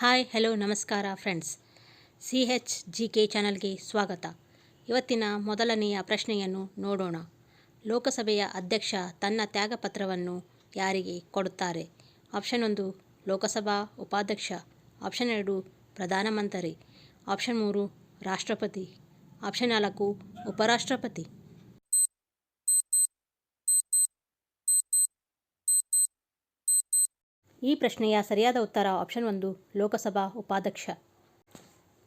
Hi hello ನಮಸ್ಕಾರ friends C H G K ಚಾನಲ್ಗೆ ಸ್ವಾಗತ. ಇವತ್ತಿನ ಮೊದಲನೆಯ ಪ್ರಶ್ನೆಯನ್ನು ನೋಡೋಣ. ಲೋಕಸಭೆಯ ಅಧ್ಯಕ್ಷ ತನ್ನ ತ್ಯಾಗಪತ್ರವನ್ನು ಯಾರಿಗೆ ಕೊಡುತ್ತಾರೆ? ಆಪ್ಷನ್ ಒಂದು, ಲೋಕಸಭಾ ಉಪಾಧ್ಯಕ್ಷ. ಆಪ್ಷನ್ ಎರಡು ಪ್ರಧಾನಮಂತ್ರಿ ಆಪ್ಷನ್ ಮೂರು, ರಾಷ್ಟ್ರಪತಿ. ಆಪ್ಷನ್ ನಾಲ್ಕು, ಉಪರಾಷ್ಟ್ರಪತಿ. ಈ ಪ್ರಶ್ನೆಯ ಸರಿಯಾದ ಉತ್ತರ ಆಪ್ಷನ್ ಒಂದು ಲೋಕಸಭಾ ಉಪಾಧ್ಯಕ್ಷ.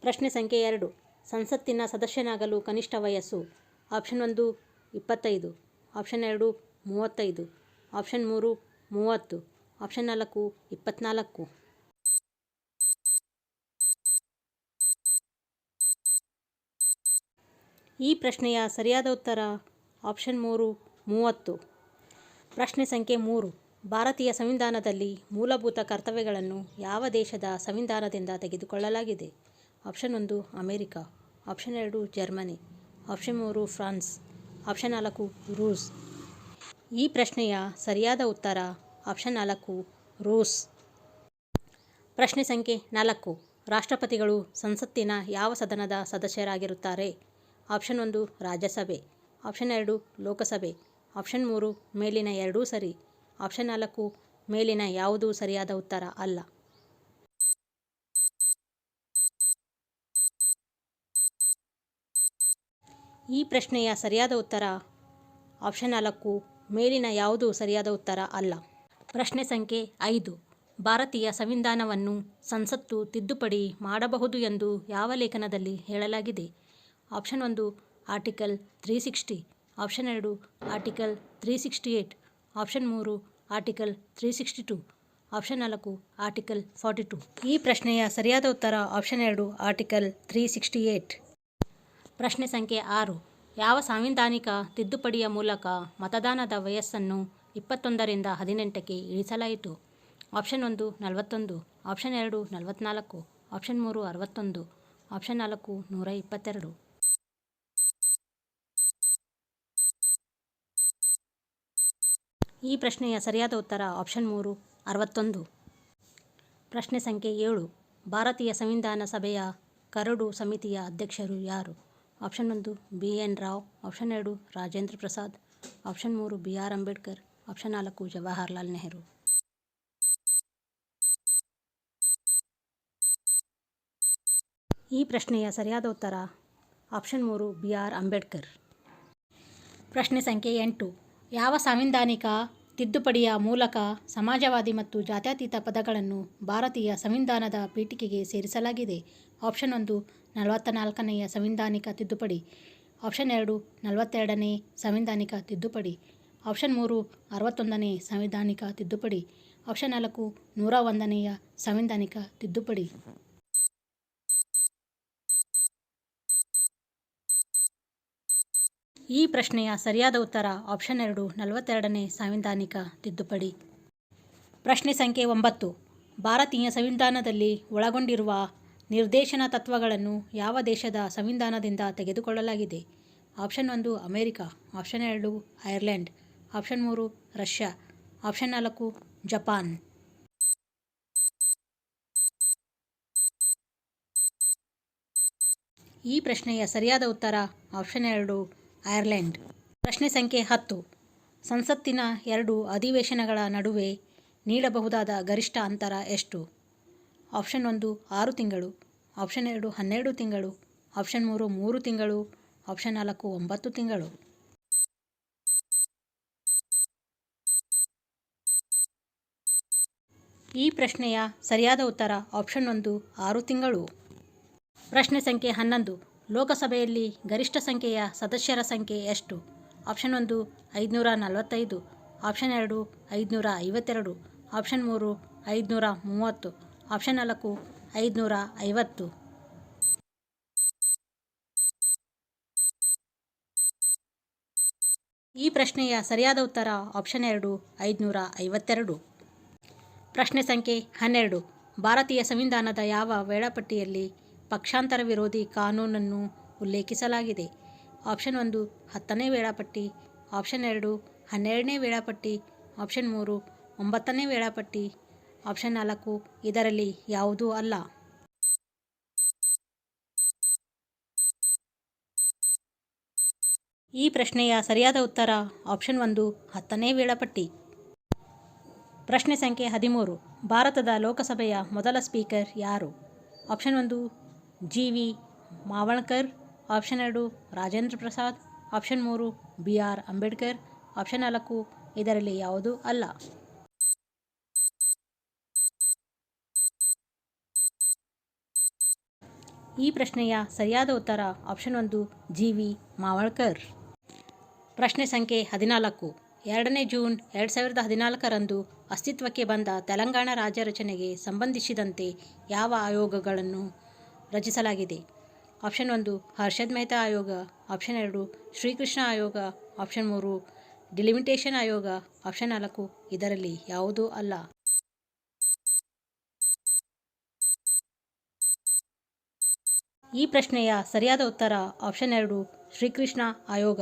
ಪ್ರಶ್ನೆ ಸಂಖ್ಯೆ ಎರಡು, ಸಂಸತ್ತಿನ ಸದಸ್ಯನಾಗಲು ಕನಿಷ್ಠ ವಯಸ್ಸು. ಆಪ್ಷನ್ ಒಂದು, ಇಪ್ಪತ್ತೈದು. ಆಪ್ಷನ್ ಎರಡು, ಮೂವತ್ತೈದು. ಆಪ್ಷನ್ ಮೂರು, ಮೂವತ್ತು. ಆಪ್ಷನ್ ನಾಲ್ಕು ಇಪ್ಪತ್ತ್ನಾಲ್ಕು ಈ ಪ್ರಶ್ನೆಯ ಸರಿಯಾದ ಉತ್ತರ ಆಪ್ಷನ್ ಮೂರು, ಮೂವತ್ತು. ಪ್ರಶ್ನೆ ಸಂಖ್ಯೆ ಮೂರು ಭಾರತೀಯ ಸಂವಿಧಾನದಲ್ಲಿ ಮೂಲಭೂತ ಕರ್ತವ್ಯಗಳನ್ನು ಯಾವ ದೇಶದ ಸಂವಿಧಾನದಿಂದ ತೆಗೆದುಕೊಳ್ಳಲಾಗಿದೆ? ಆಪ್ಷನ್ ಒಂದು, ಅಮೇರಿಕ. ಆಪ್ಷನ್ ಎರಡು, ಜರ್ಮನಿ. ಆಪ್ಷನ್ ಮೂರು, ಫ್ರಾನ್ಸ್. ಆಪ್ಷನ್ ನಾಲ್ಕು, ರೂಸ್. ಈ ಪ್ರಶ್ನೆಯ ಸರಿಯಾದ ಉತ್ತರ ಆಪ್ಷನ್ ನಾಲ್ಕು, ರೂಸ್. ಪ್ರಶ್ನೆ ಸಂಖ್ಯೆ ನಾಲ್ಕು. ರಾಷ್ಟ್ರಪತಿಗಳು ಸಂಸತ್ತಿನ ಯಾವ ಸದನದ ಸದಸ್ಯರಾಗಿರುತ್ತಾರೆ? ಆಪ್ಷನ್ ಒಂದು, ರಾಜ್ಯಸಭೆ. ಆಪ್ಷನ್ ಎರಡು, ಲೋಕಸಭೆ. ಆಪ್ಷನ್ ಮೂರು, ಮೇಲಿನ ಎರಡೂ ಸರಿ. ಆಪ್ಷನ್ ನಾಲ್ಕು, ಮೇಲಿನ ಯಾವುದೂ ಸರಿಯಾದ ಉತ್ತರ ಅಲ್ಲ. ಈ ಪ್ರಶ್ನೆಯ ಸರಿಯಾದ ಉತ್ತರ ಆಪ್ಷನ್ ನಾಲ್ಕು, ಮೇಲಿನ ಯಾವುದೂ ಸರಿಯಾದ ಉತ್ತರ ಅಲ್ಲ. ಪ್ರಶ್ನೆ ಸಂಖ್ಯೆ ಐದು, ಭಾರತೀಯ ಸಂವಿಧಾನವನ್ನು ಸಂಸತ್ತು ತಿದ್ದುಪಡಿ ಮಾಡಬಹುದು ಎಂದು ಯಾವ ಲೇಖನದಲ್ಲಿ ಹೇಳಲಾಗಿದೆ? ಆಪ್ಷನ್ ಒಂದು, ಆರ್ಟಿಕಲ್ ತ್ರೀ ಸಿಕ್ಸ್ಟಿ, ಆಪ್ಷನ್ ಎರಡು, article three sixty eight option ಮೂರು, article three sixty two, option ನಾಲ್ಕು, ಆರ್ಟಿಕಲ್ ಫಾರ್ಟಿ ಟು. ಈ ಪ್ರಶ್ನೆಯ ಸರಿಯಾದ ಉತ್ತರ ಆಪ್ಷನ್ ಎರಡು, ಆರ್ಟಿಕಲ್ ತ್ರೀ ಸಿಕ್ಸ್ಟಿ ಏಯ್ಟ್ ಪ್ರಶ್ನೆ ಸಂಖ್ಯೆ ಆರು, ಯಾವ ಸಾಂವಿಧಾನಿಕ ತಿದ್ದುಪಡಿಯ ಮೂಲಕ ಮತದಾನದ ವಯಸ್ಸನ್ನು ಇಪ್ಪತ್ತೊಂದರಿಂದ ಹದಿನೆಂಟಕ್ಕೆ ಇಳಿಸಲಾಯಿತು? ಆಪ್ಷನ್ ಒಂದು, ನಲವತ್ತೊಂದು, ಆಪ್ಷನ್ ಎರಡು ನಲವತ್ತ್ನಾಲ್ಕು ಆಪ್ಷನ್ ಮೂರು, ಅರವತ್ತೊಂದು, ಆಪ್ಷನ್ ನಾಲ್ಕು, ನೂರ ಇಪ್ಪತ್ತೆರಡು. ಈ ಪ್ರಶ್ನೆಯ ಸರಿಯಾದ ಉತ್ತರ ಆಪ್ಷನ್ ಮೂರು, ಅರವತ್ತೊಂದು. ಪ್ರಶ್ನೆ ಸಂಖ್ಯೆ ಏಳು, ಭಾರತೀಯ ಸಂವಿಧಾನ ಸಭೆಯ ಕರಡು ಸಮಿತಿಯ ಅಧ್ಯಕ್ಷರು ಯಾರು? ಆಪ್ಷನ್ ಒಂದು, ಬಿ ಎನ್ ರಾವ್. ಆಪ್ಷನ್ ಎರಡು, ರಾಜೇಂದ್ರ ಪ್ರಸಾದ್. ಆಪ್ಷನ್ ಮೂರು, ಬಿ ಆರ್ ಅಂಬೇಡ್ಕರ್. ಆಪ್ಷನ್ ನಾಲ್ಕು ಜವಾಹರ್ಲಾಲ್ ನೆಹರು. ಈ ಪ್ರಶ್ನೆಯ ಸರಿಯಾದ ಉತ್ತರ ಆಪ್ಷನ್ ಮೂರು, ಬಿ ಆರ್ ಅಂಬೇಡ್ಕರ್. ಪ್ರಶ್ನೆ ಸಂಖ್ಯೆ ಎಂಟು ಯಾವ ಸಾಂವಿಧಾನಿಕ ತಿದ್ದುಪಡಿಯ ಮೂಲಕ ಸಮಾಜವಾದಿ ಮತ್ತು ಜಾತ್ಯತೀತ ಪದಗಳನ್ನು ಭಾರತೀಯ ಸಂವಿಧಾನದ ಪೀಠಿಕೆಗೆ ಸೇರಿಸಲಾಗಿದೆ? ಆಪ್ಷನ್ ಒಂದು ನಲವತ್ತ ನಾಲ್ಕನೆಯ ಸಂವಿಧಾನಿಕ ತಿದ್ದುಪಡಿ. ಆಪ್ಷನ್ ಎರಡು, ನಲವತ್ತೆರಡನೇ ಸಂವಿಧಾನಿಕ ತಿದ್ದುಪಡಿ. ಆಪ್ಷನ್ ಮೂರು, ಅರವತ್ತೊಂದನೇ ಸಂವಿಧಾನಿಕ ತಿದ್ದುಪಡಿ. ಆಪ್ಷನ್ ನಾಲ್ಕು, ನೂರ ಒಂದನೆಯ ಸಂವಿಧಾನಿಕ ತಿದ್ದುಪಡಿ. ಈ ಪ್ರಶ್ನೆಯ ಸರಿಯಾದ ಉತ್ತರ ಆಪ್ಷನ್ ಎರಡು, ನಲವತ್ತೆರಡನೇ ಸಾಂವಿಧಾನಿಕ ತಿದ್ದುಪಡಿ. ಪ್ರಶ್ನೆ ಸಂಖ್ಯೆ ಒಂಬತ್ತು, ಭಾರತೀಯ ಸಂವಿಧಾನದಲ್ಲಿ ಒಳಗೊಂಡಿರುವ ನಿರ್ದೇಶನ ತತ್ವಗಳನ್ನು ಯಾವ ದೇಶದ ಸಂವಿಧಾನದಿಂದ ತೆಗೆದುಕೊಳ್ಳಲಾಗಿದೆ? ಆಪ್ಷನ್ ಒಂದು, ಅಮೇರಿಕಾ ಆಪ್ಷನ್ ಎರಡು, ಐರ್ಲೆಂಡ್ ಆಪ್ಷನ್ ಮೂರು, ರಷ್ಯಾ ಆಪ್ಷನ್ ನಾಲ್ಕು, ಜಪಾನ್. ಈ ಪ್ರಶ್ನೆಯ ಸರಿಯಾದ ಉತ್ತರ ಆಪ್ಷನ್ ಎರಡು ಐರ್ಲೆಂಡ್. ಪ್ರಶ್ನೆ ಸಂಖ್ಯೆ ಹತ್ತು. ಸಂಸತ್ತಿನ ಎರಡು ಅಧಿವೇಶನಗಳ ನಡುವೆ ನೀಡಬಹುದಾದ ಗರಿಷ್ಠ ಅಂತರ ಎಷ್ಟು? ಆಪ್ಷನ್ ಒಂದು, ಆರು ತಿಂಗಳು. ಆಪ್ಷನ್ ಎರಡು, ಹನ್ನೆರಡು ತಿಂಗಳು. ಆಪ್ಷನ್ ಮೂರು ಮೂರು ತಿಂಗಳು. ಆಪ್ಷನ್ ನಾಲ್ಕು, ಒಂಬತ್ತು ತಿಂಗಳು. ಈ ಪ್ರಶ್ನೆಯ ಸರಿಯಾದ ಉತ್ತರ ಆಪ್ಷನ್ ಒಂದು, ಆರು ತಿಂಗಳು. ಪ್ರಶ್ನೆ ಸಂಖ್ಯೆ ಹನ್ನೊಂದು. ಲೋಕಸಭೆಯಲ್ಲಿ ಗರಿಷ್ಠ ಸಂಖ್ಯೆಯ ಸದಸ್ಯರ ಸಂಖ್ಯೆ ಎಷ್ಟು? ಆಪ್ಷನ್ ಒಂದು ಐದುನೂರ ನಲವತ್ತೈದು, ಆಪ್ಷನ್ ಎರಡು ಐದುನೂರ ಐವತ್ತೆರಡು, ಆಪ್ಷನ್ ಮೂರು ಐದುನೂರ ಮೂವತ್ತು, ಆಪ್ಷನ್ ನಾಲ್ಕು ಐದುನೂರ ಐವತ್ತು. ಈ ಪ್ರಶ್ನೆಯ ಸರಿಯಾದ ಉತ್ತರ ಆಪ್ಷನ್ ಎರಡು ಐದುನೂರ ಐವತ್ತೆರಡು. ಪ್ರಶ್ನೆ ಸಂಖ್ಯೆ ಹನ್ನೆರಡು. ಭಾರತೀಯ ಸಂವಿಧಾನದ ಯಾವ ವೇಳಾಪಟ್ಟಿಯಲ್ಲಿ ಪಕ್ಷಾಂತರ ವಿರೋಧಿ ಕಾನೂನನ್ನು ಉಲ್ಲೇಖಿಸಲಾಗಿದೆ. ಆಪ್ಷನ್ ಒಂದು, ಹತ್ತನೇ ವೇಳಾಪಟ್ಟಿ. ಆಪ್ಷನ್ ಎರಡು, ಹನ್ನೆರಡನೇ ವೇಳಾಪಟ್ಟಿ. ಆಪ್ಷನ್ ಮೂರು, ಒಂಬತ್ತನೇ ವೇಳಾಪಟ್ಟಿ. ಆಪ್ಷನ್ ನಾಲ್ಕು, ಇದರಲ್ಲಿ ಯಾವುದೂ ಅಲ್ಲ. ಈ ಪ್ರಶ್ನೆಯ ಸರಿಯಾದ ಉತ್ತರ ಆಪ್ಷನ್ ಒಂದು, ಹತ್ತನೇ ವೇಳಾಪಟ್ಟಿ. ಪ್ರಶ್ನೆ ಸಂಖ್ಯೆ ಹದಿಮೂರು, ಭಾರತದ ಲೋಕಸಭೆಯ ಮೊದಲ ಸ್ಪೀಕರ್ ಯಾರು? ಆಪ್ಷನ್ ಒಂದು ಜಿ ವಿ ಮಾವಳ್ಕರ್, ಆಪ್ಷನ್ ಎರಡು ರಾಜೇಂದ್ರ ಪ್ರಸಾದ್, ಆಪ್ಷನ್ ಮೂರು ಬಿ ಆರ್ ಅಂಬೇಡ್ಕರ್, ಆಪ್ಷನ್ ನಾಲ್ಕು ಇದರಲ್ಲಿ ಯಾವುದೂ ಅಲ್ಲ. ಈ ಪ್ರಶ್ನೆಯ ಸರಿಯಾದ ಉತ್ತರ ಆಪ್ಷನ್ ಒಂದು ಜಿ ವಿ ಮಾವಳ್ಕರ್. ಪ್ರಶ್ನೆ ಸಂಖ್ಯೆ ಹದಿನಾಲ್ಕು. ಎರಡನೇ ಜೂನ್ ಎರಡು ಸಾವಿರದ ಹದಿನಾಲ್ಕರಂದು ಅಸ್ತಿತ್ವಕ್ಕೆ ಬಂದ ತೆಲಂಗಾಣ ರಾಜ್ಯ ರಚನೆಗೆ ಸಂಬಂಧಿಸಿದಂತೆ ಯಾವ ಆಯೋಗಗಳನ್ನು ರಚಿಸಲಾಗಿದೆ. ಆಪ್ಷನ್ ಒಂದು, ಹರ್ಷದ್ ಮೆಹ್ತಾ ಆಯೋಗ. ಆಪ್ಷನ್ ಎರಡು, ಶ್ರೀಕೃಷ್ಣ ಆಯೋಗ. ಆಪ್ಷನ್ ಮೂರು, ಡಿಲಿಮಿಟೇಷನ್ ಆಯೋಗ. ಆಪ್ಷನ್ ನಾಲ್ಕು, ಇದರಲ್ಲಿ ಯಾವುದೂ ಅಲ್ಲ. ಈ ಪ್ರಶ್ನೆಯ ಸರಿಯಾದ ಉತ್ತರ ಆಪ್ಷನ್ ಎರಡು, ಶ್ರೀಕೃಷ್ಣ ಆಯೋಗ.